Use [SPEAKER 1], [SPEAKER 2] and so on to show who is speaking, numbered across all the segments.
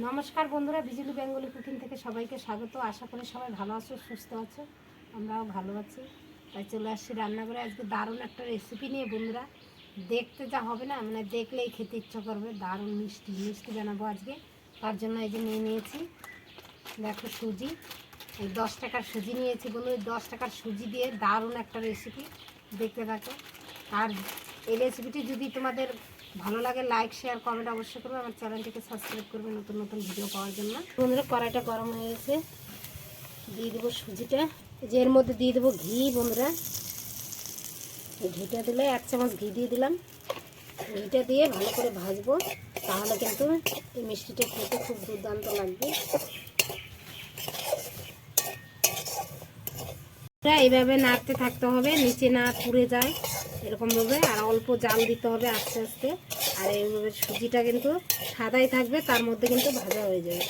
[SPEAKER 1] নমস্কার বন্ধুরা, বিজলি Bengali cooking থেকে সবাইকে স্বাগত। আশা করি সবাই ভালো আছো, সুস্থ আছো, আমরাও ভালো আছি। তাই চলে আসছি রান্নাঘরে। আজকে দারুণ একটা রেসিপি নিয়ে বন্ধুরা। দেখতে যা হবে না মানে দেখলেই খেতে ইচ্ছা করবে। দারুণ মিষ্টি মিষ্টি বানাবো আজকে। তার জন্য এই যে নিয়ে নিয়েছি, দেখো সুজি। এই দশ টাকার সুজি নিয়েছি বন্ধু ওই দশ টাকার সুজি দিয়ে দারুণ একটা রেসিপি দেখতে থাকো। আর এই রেসিপিটি যদি তোমাদের ভালো লাগে লাইক শেয়ার কমেন্ট অবশ্যই করবে। আমার চ্যানেলটিকে সাবস্ক্রাইব করবে নতুন নতুন ভিডিও পাওয়ার জন্য। বন্ধুরা, কড়াইটা গরম হয়ে গেছে। দিয়ে দেবো সুজিটা। যে এর মধ্যে দিয়ে দেবো ঘি, বন্ধুরা। ঘিটা দিলে এক চামচ ঘি দিয়ে দিলাম। ঘিটা দিয়ে ভালো করে ভাজবো। তাহলে কিন্তু এই মিষ্টিটা খেতে খুব দুর্দান্ত লাগবে। এইভাবে নাড়তে থাকতে হবে। নিচে না পুড়ে যায়। এরকমভাবে আর অল্প জাল দিতে হবে আস্তে আস্তে। আর এইভাবে সুজিটা কিন্তু সাদাই থাকবে, তার মধ্যে কিন্তু ভাজা হয়ে যাবে।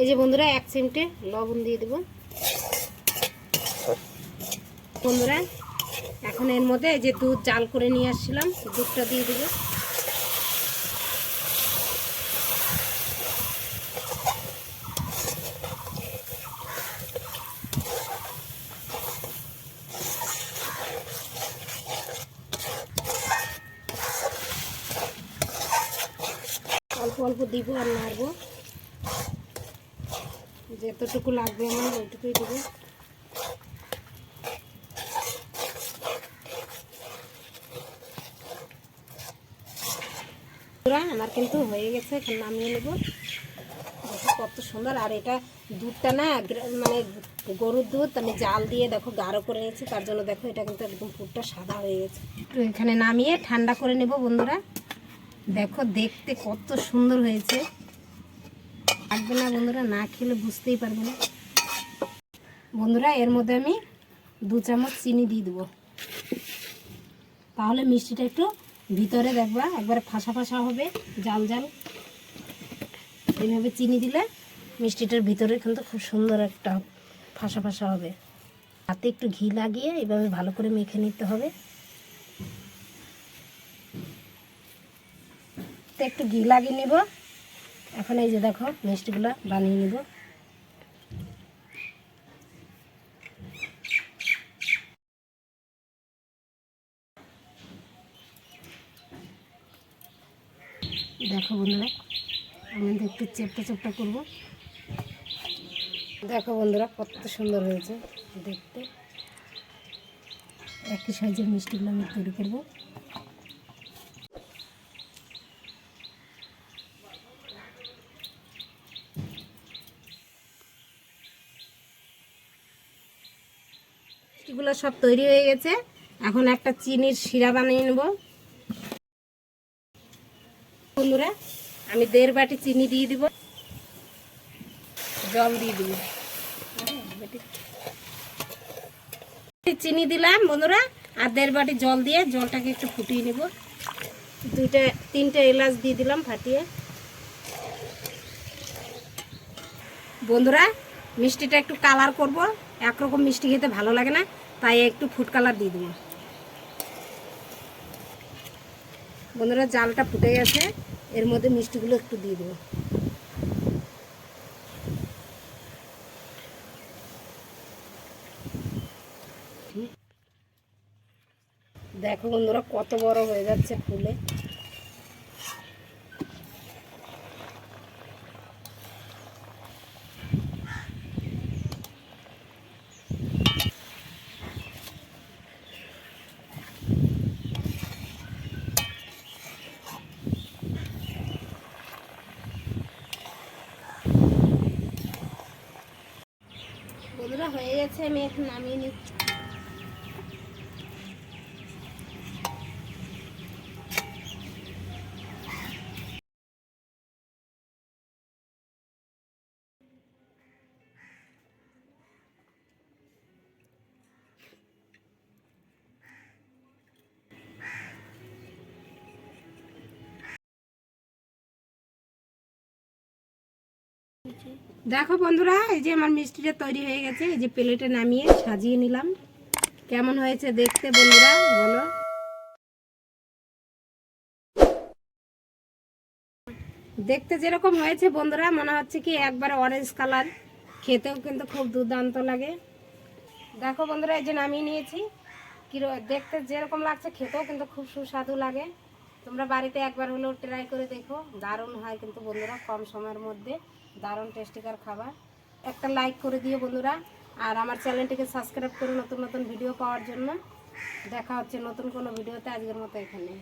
[SPEAKER 1] এই যে বন্ধুরা, এক চিমটে লবণ দিয়ে দেব। বন্ধুরা, এখন এর মধ্যে এই যে দুধ জাল করে নিয়ে আসছিলাম, দুধটা দিয়ে দেবো। অল্প দিব আর নাড়বো। যতটুকু লাগবে আমার, ওইটুকুই দেবো। আমার কিন্তু হয়ে গেছে, এখন নামিয়ে নেব। কত সুন্দর, আর এটা দুধটা না মানে গরুর দুধ, আমি জাল দিয়ে দেখো গাঢ় করে নিয়েছি তার জন্য দেখো এটা কিন্তু একদম পুরটা সাদা হয়ে গেছে। এখানে নামিয়ে ঠান্ডা করে নেব বন্ধুরা। দেখো, দেখতে কত সুন্দর হয়েছে। থাকবে না বন্ধুরা, না খেলে বুঝতেই পারবে না। বন্ধুরা, এর মধ্যে আমি দু চামচ চিনি দিয়ে দেবো। তাহলে মিষ্টিটা একটু ভিতরে দেখবা, একবারে ফাঁসা ফাঁসা হবে, জাল জাল। এইভাবে চিনি দিলে মিষ্টিটার ভিতরে কিন্তু খুব সুন্দর একটা ফাঁসা ফাঁসা হবে। হাতে একটু ঘি লাগিয়ে এইভাবে ভালো করে মেখে নিতে হবে। তো একটু ঘি লাগিয়ে নিব। এখন এই যে দেখো, মিষ্টিগুলো বানিয়ে নিব। দেখো বন্ধুরা, আমি একটু চেপটা চেপটা করব। দেখো বন্ধুরা, কত সুন্দর হয়েছে দেখতে। একই সাইজের মিষ্টিগুলো আমি তৈরি করব। মিষ্টিগুলো সব তৈরি হয়ে গেছে। এখন একটা চিনির শিরা বানিয়ে নেব। বন্ধুরা, আমি দেড় বাটি চিনি দিয়ে দিব। জল দিয়ে দিব। চিনি দিলাম বন্ধুরা, আর দেড় বাটি জল দিয়ে জলটাকে একটু ফুটিয়ে নেব। দুইটা, তিনটে এলাচ দিয়ে দিলাম ফাটিয়ে। বন্ধুরা মিষ্টিটা একটু কালার করব। একরকম মিষ্টি খেতে ভালো লাগে না, তাই একটু ফুড কালার দিয়ে দেবো। বন্ধুরা, জালটা ফুটে গেছে, এর মধ্যে মিষ্টিগুলো একটু দিয়ে দেবো। দেখো বন্ধুরা, কত বড় হয়ে যাচ্ছে ফুলে। গেছে আমি এখন নামিয়ে নিচ্ছি। দেখো বন্ধুরা, এই যে আমার মিষ্টিটা তৈরি হয়ে গেছে, এই যে প্লেটে নামিয়ে সাজিয়ে নিলাম। কেমন হয়েছে দেখতে বন্ধুরা, বলো। দেখতে যেরকম হয়েছে বন্ধুরা, মনে হচ্ছে কি একবারে অরেঞ্জ কালার খেতেও কিন্তু খুব দুর্দান্ত লাগে। দেখো বন্ধুরা, এই যে নামিয়ে নিয়েছি। কিরো, দেখতে যেরকম লাগছে, খেতেও কিন্তু খুব সুস্বাদু লাগে। তোমরা বাড়িতে একবার হলেও ট্রাই করে দেখো, দারুণ হয় কিন্তু বন্ধুরা, কম সময়ের মধ্যে। দারুণ টেস্টিকার খাবার। একটা লাইক করে দিও বন্ধুরা, আর আমার চ্যানেলটিকে সাবস্ক্রাইব করে নতুন নতুন ভিডিও পাওয়ার জন্য। দেখা হচ্ছে নতুন কোনো ভিডিওতে আজকের মতো এখানে